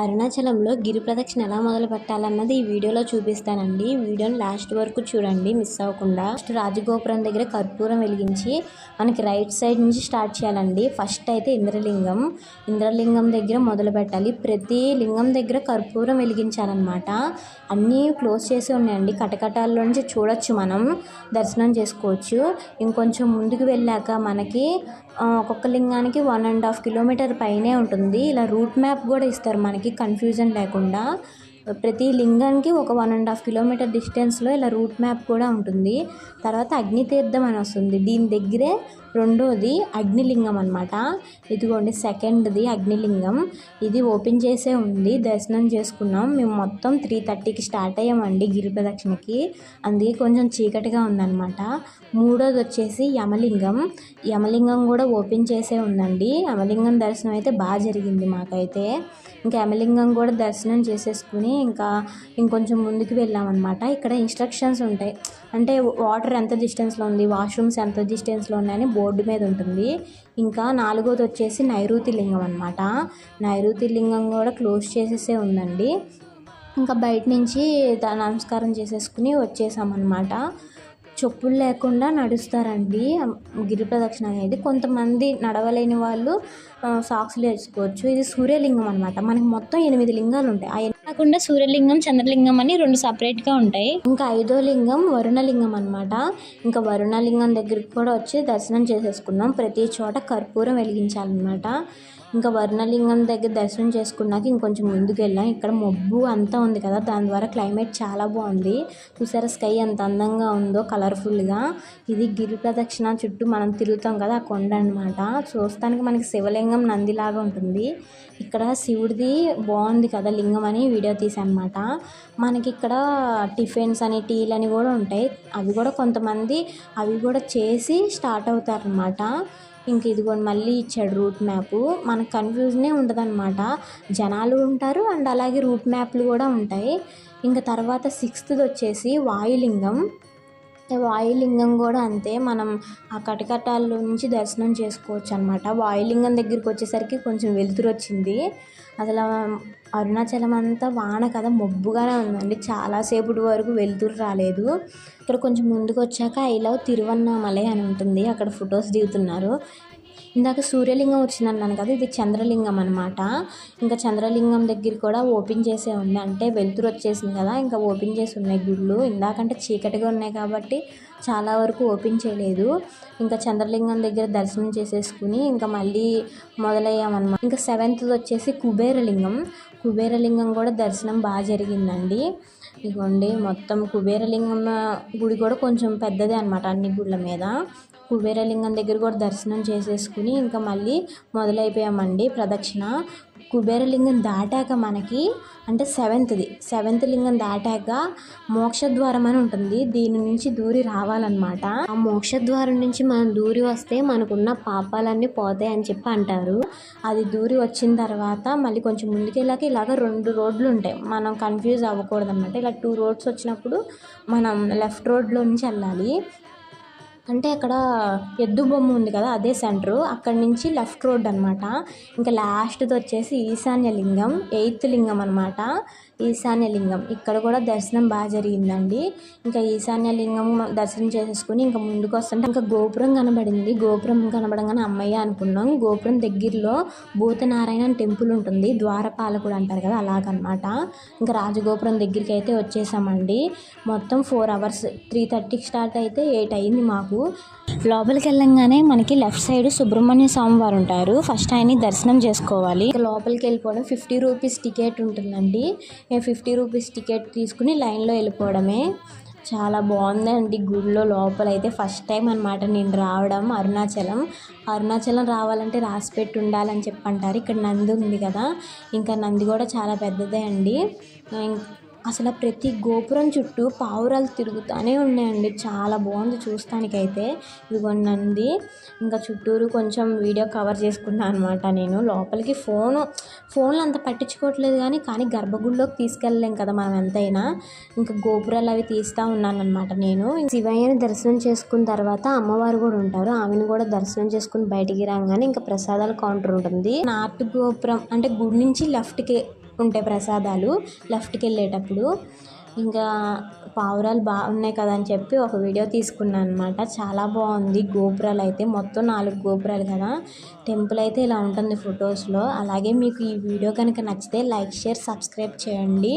అరుణాచలంలో గిరి ప్రదక్షిణ ఎలా మొదలు పెట్టాలన్నది ఈ వీడియోలో చూపిస్తానండి. వీడియోని లాస్ట్ వరకు చూడండి మిస్ అవ్వకుండా. ఫస్ట్ రాజగోపురం దగ్గర కర్పూరం వెలిగించి మనకి రైట్ సైడ్ నుంచి స్టార్ట్ చేయాలండి. ఫస్ట్ అయితే ఇంద్రలింగం. ఇంద్రలింగం దగ్గర మొదలు పెట్టాలి ప్రతి లింగం దగ్గర కర్పూరం వెలిగించాలన్నమాట. అన్నీ క్లోజ్ చేసి ఉన్నాయండి. కటకటాల్లో నుంచి చూడొచ్చు మనం. దర్శనం చేసుకోవచ్చు. ఇంకొంచెం ముందుకు వెళ్ళాక మనకి ఒక్కొక్క లింగానికి వన్ అండ్ హాఫ్ కిలోమీటర్ పైనే ఉంటుంది. ఇలా రూట్ మ్యాప్ కూడా ఇస్తారు మనకి. కన్ఫ్యూజన్ లేకుండా ప్రతి లింగానికి ఒక వన్ అండ్ హాఫ్ కిలోమీటర్ డిస్టెన్స్లో ఇలా రూట్ మ్యాప్ కూడా ఉంటుంది. తర్వాత అగ్నితీర్థం అని వస్తుంది. దీని దగ్గరే రెండోది అగ్నిలింగం అనమాట ఇదిగోండి సెకండ్ది అగ్నిలింగం. ఇది ఓపెన్ చేసే ఉంది దర్శనం చేసుకున్నాం. మేము మొత్తం త్రీ థర్టీకి స్టార్ట్ అయ్యామండి గిరి ప్రదక్షిణకి. అందుకే కొంచెం చీకటిగా ఉందన్నమాట. మూడోది వచ్చేసి యమలింగం. యమలింగం కూడా ఓపెన్ చేసే ఉందండి. యమలింగం దర్శనం అయితే బాగా జరిగింది మాకైతే. ఇంకా యమలింగం కూడా దర్శనం చేసేసుకుని ఇంకా ఇంకొంచెం ముందుకు వెళ్ళామన్నమాట. ఇక్కడ ఇన్స్ట్రక్షన్స్ ఉంటాయి. అంటే వాటర్ ఎంత డిస్టెన్స్లో ఉంది వాష్రూమ్స్ ఎంత డిస్టెన్స్లో ఉన్నాయని బోర్డు బోర్డు మీద ఉంటుంది. ఇంకా నాలుగోది వచ్చేసి నైరుతి లింగం అనమాట నైరుతి లింగం కూడా క్లోజ్ చేసేసే ఉందండి. ఇంకా బయట నుంచి నమస్కారం చేసేసుకుని వచ్చేసామన్నమాట. చెప్పులు లేకుండా నడుస్తారండి. గిరి ప్రదక్షిణ అనేది. కొంతమంది నడవలేని వాళ్ళు సాక్స్లు వేసుకోవచ్చు. ఇది సూర్యలింగం అనమాట మనకి మొత్తం ఎనిమిది లింగాలు ఉంటాయి. ఆ కాకుండా సూర్యలింగం చంద్రలింగం అని రెండు సపరేట్గా ఉంటాయి. ఇంకా ఐదో లింగం వరుణలింగం అనమాట ఇంకా వరుణలింగం దగ్గరికి కూడా వచ్చి దర్శనం చేసేసుకున్నాం. ప్రతి చోట కర్పూరం వెలిగించాలన్నమాట. ఇంకా వర్ణలింగం దగ్గర దర్శనం చేసుకున్నాక ఇంకొంచెం ముందుకు వెళ్ళాం ఇక్కడ మబ్బు అంతా ఉంది కదా దాని ద్వారా క్లైమేట్ చాలా బాగుంది. చూసారా స్కై ఎంత అందంగా ఉందో కలర్ఫుల్గా. ఇది గిరి ప్రదక్షిణ చుట్టూ మనం తిరుగుతాం కదా ఆ కొండ అనమాట చూస్తానికి మనకి శివలింగం నందిలాగా ఉంటుంది. ఇక్కడ శివుడిది బాగుంది కదా లింగం అని వీడియో తీసానమాట మనకి ఇక్కడ టిఫిన్స్ అని టీలు అని కూడా ఉంటాయి. అవి కూడా కొంతమంది అవి కూడా చేసి స్టార్ట్ అవుతారనమాట. ఇంక ఇదిగోండి మళ్ళీ ఇచ్చాడు రూట్ మ్యాప్. మనకు కన్ఫ్యూజనే ఉండదన్నమాట జనాలు ఉంటారు అండ్ అలాగే రూట్ మ్యాప్లు కూడా ఉంటాయి. ఇంకా తర్వాత సిక్స్త్ది వచ్చేసి వాయులింగం. వాయులింగం కూడా అంతే. మనం ఆ కటకటాల నుంచి దర్శనం చేసుకోవచ్చు అనమాట వాయులింగం దగ్గరికి వచ్చేసరికి కొంచెం వెలుతురు వచ్చింది. అసలు అరుణాచలం అంతా వాన కదా మబ్బుగానే ఉందండి. చాలాసేపటి వరకు వెలుతురు రాలేదు. ఇక్కడ కొంచెం ముందుకు వచ్చాక ఐ లవ్ తిరువన్నామలై అని ఉంటుంది. అక్కడ ఫొటోస్ దిగుతున్నారు. ఇందాక సూర్యలింగం వచ్చింది అన్నాను కదా ఇది చంద్రలింగం అనమాట ఇంకా చంద్రలింగం దగ్గర కూడా ఓపెన్ చేసే ఉంది. అంటే వెలుతురు వచ్చేసింది కదా ఇంకా ఓపెన్ చేసి ఉన్నాయి గుళ్ళు. ఇందాకంటే చీకటిగా ఉన్నాయి కాబట్టి చాలా వరకు ఓపెన్ చేయలేదు. ఇంకా చంద్రలింగం దగ్గర దర్శనం చేసేసుకుని ఇంకా మళ్ళీ మొదలయ్యామన్నమాట. ఇంకా సెవెంత్ వచ్చేసి కుబేరలింగం. కుబేరలింగం కూడా దర్శనం బాగా జరిగిందండి. ఇదిగోండి మొత్తం కుబేరలింగం గుడి కూడా కొంచెం పెద్దదే అనమాట అన్ని గుళ్ళ మీద. కుబేరలింగం దగ్గర కూడా దర్శనం చేసేసుకుని ఇంకా మళ్ళీ మొదలైపోయామండి ప్రదక్షిణ. కుబేరలింగం దాటాక మనకి అంటే సెవెంత్ది. సెవెంత్ లింగం దాటాక మోక్షద్వారం అని ఉంటుంది. దీని నుంచి దూరి రావాలన్నమాట. ఆ మోక్షద్వారం నుంచి మనం దూరి వస్తే మనకున్న పాపాలన్నీ పోతాయి అని చెప్పి అంటారు. అది దూరి వచ్చిన తర్వాత మళ్ళీ కొంచెం ముందుకెళ్ళాక ఇలాగ రెండు రోడ్లు ఉంటాయి. మనం కన్ఫ్యూజ్ అవ్వకూడదు అనమాట ఇలా టూ రోడ్స్ వచ్చినప్పుడు మనం లెఫ్ట్ రోడ్లో నుంచి వెళ్ళాలి. అంటే అక్కడ ఎద్దు బొమ్మ ఉంది కదా అదే సెంటరు. అక్కడి నుంచి లెఫ్ట్ రోడ్ అనమాట ఇంకా లాస్ట్ది వచ్చేసి ఈశాన్య లింగం ఎయిత్ లింగం అనమాట ఈశాన్య లింగం. ఇక్కడ కూడా దర్శనం బాగా జరిగిందండి. ఇంకా ఈశాన్య లింగం దర్శనం చేసేసుకుని ఇంకా ముందుకు వస్తుంటే ఇంకా గోపురం కనబడింది. గోపురం కనబడంగానే అమ్మయ్య అనుకున్నాం. గోపురం దగ్గరలో భూతనారాయణ టెంపుల్ ఉంటుంది. ద్వారపాలకుడు అంటారు కదా అలాగనమాట ఇంకా రాజగోపురం దగ్గరికి అయితే వచ్చేసామండి. మొత్తం ఫోర్ అవర్స్. త్రీ థర్టీకి స్టార్ట్ అయితే ఎయిట్ అయింది మాకు. లోపలికి వెళ్ళంగానే మనకి లెఫ్ట్ సైడ్ సుబ్రహ్మణ్య స్వామి వారు ఉంటారు. ఫస్ట్ ఆయన్ని దర్శనం చేసుకోవాలి. లోపలికి వెళ్ళిపోవడం ఫిఫ్టీ రూపీస్ టికెట్ ఉంటుందండి. ఫిఫ్టీ రూపీస్ టికెట్ తీసుకుని లైన్లో వెళ్ళిపోవడమే. చాలా బాగుందండి గుడిలో లోపల అయితే ఫస్ట్ టైం అనమాట నేను రావడం అరుణాచలం. అరుణాచలం రావాలంటే రాసిపెట్టి ఉండాలని చెప్పంటారు ఇక్కడ నంది ఉంది కదా. ఇంకా నంది కూడా చాలా పెద్దదే అండి. అసలు ప్రతి గోపురం చుట్టూ పావురాలు తిరుగుతూనే ఉన్నాయండి. చాలా బాగుంది చూస్తానికైతే. ఇదిగోండి నంది ఇంకా చుట్టూరు కొంచెం వీడియో కవర్ చేసుకున్నాను అనమాట నేను. లోపలికి ఫోను ఫోన్లు అంత పట్టించుకోవట్లేదు కానీ కానీ గర్భగుడిలోకి తీసుకెళ్ళలేం కదా మనం ఎంతైనా. ఇంకా గోపురాలు అవి తీస్తూ ఉన్నానమాట నేను. శివయ్యని దర్శనం చేసుకున్న తర్వాత అమ్మవారు కూడా ఉంటారు. ఆమెను కూడా దర్శనం చేసుకుని బయటికి రాగానే ఇంకా ప్రసాదాల కౌంటర్ ఉంటుంది. నార్త్ గోపురం అంటే గుడి నుంచి లెఫ్ట్కి ఉంటాయి ప్రసాదాలు లెఫ్ట్కి వెళ్ళేటప్పుడు. ఇంకా పావురాలు బాగున్నాయి కదా అని చెప్పి ఒక వీడియో తీసుకున్నాను అనమాట చాలా బాగుంది. గోపురాలు అయితే మొత్తం నాలుగు గోపురాలు కదా. టెంపుల్ అయితే ఇలా ఉంటుంది ఫొటోస్లో. అలాగే మీకు ఈ వీడియో కనుక నచ్చితే లైక్ షేర్ సబ్స్క్రైబ్ చేయండి.